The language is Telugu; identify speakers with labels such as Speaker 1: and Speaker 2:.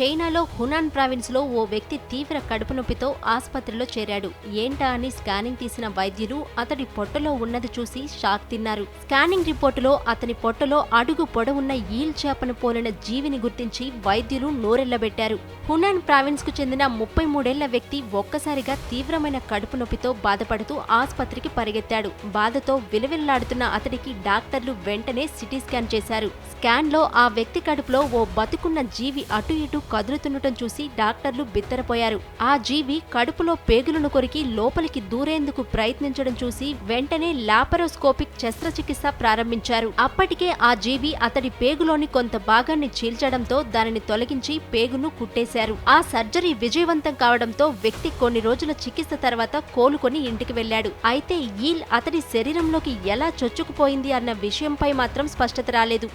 Speaker 1: చైనాలో హునాన్ ప్రావిన్స్లో ఓ వ్యక్తి తీవ్ర కడుపు నొప్పితో ఆసుపత్రిలో చేరాడు. ఏంటా అని స్కానింగ్ తీసిన వైద్యులు అతడి పొట్టలో ఉన్నది చూసి షాక్ తిన్నారు. స్కానింగ్ రిపోర్టులో అతని పొట్టలో అడుగు పొడవున్న ఈల్ చేపను పోలిన జీవిని గుర్తించి వైద్యులు నోరెళ్ళబెట్టారు హునాన్ ప్రావిన్స్కు చెందిన ముప్పై మూడేళ్ళ వ్యక్తి ఒక్కసారిగా తీవ్రమైన కడుపు నొప్పితో బాధపడుతూ ఆసుపత్రికి పరిగెత్తాడు. బాధతో విలవిల్లాడుతున్న అతడికి డాక్టర్లు వెంటనే సిటీ స్కాన్ చేశారు. స్కాన్లో ఆ వ్యక్తి కడుపులో ఓ బతుకున్న జీవి అటు ఇటు కదులుతుండటం చూసి డాక్టర్లు బిత్తరపోయారు. ఆ జీవి కడుపులో పేగులను కొరికి లోపలికి దూరేందుకు ప్రయత్నించడం చూసి వెంటనే లాపరోస్కోపిక్ శస్త్రచికిత్స ప్రారంభించారు. అప్పటికే ఆ జీవి అతడి పేగులోని కొంత భాగాన్ని చీల్చడంతో దానిని తొలగించి పేగును కుట్టేశారు. ఆ సర్జరీ విజయవంతం కావడంతో వ్యక్తి కొన్ని రోజుల చికిత్స తర్వాత కోలుకొని ఇంటికి వెళ్ళాడు అయితే ఈల్ అతడి శరీరంలోకి ఎలా చొచ్చుకుపోయింది అన్న విషయంపై మాత్రం స్పష్టత రాలేదు.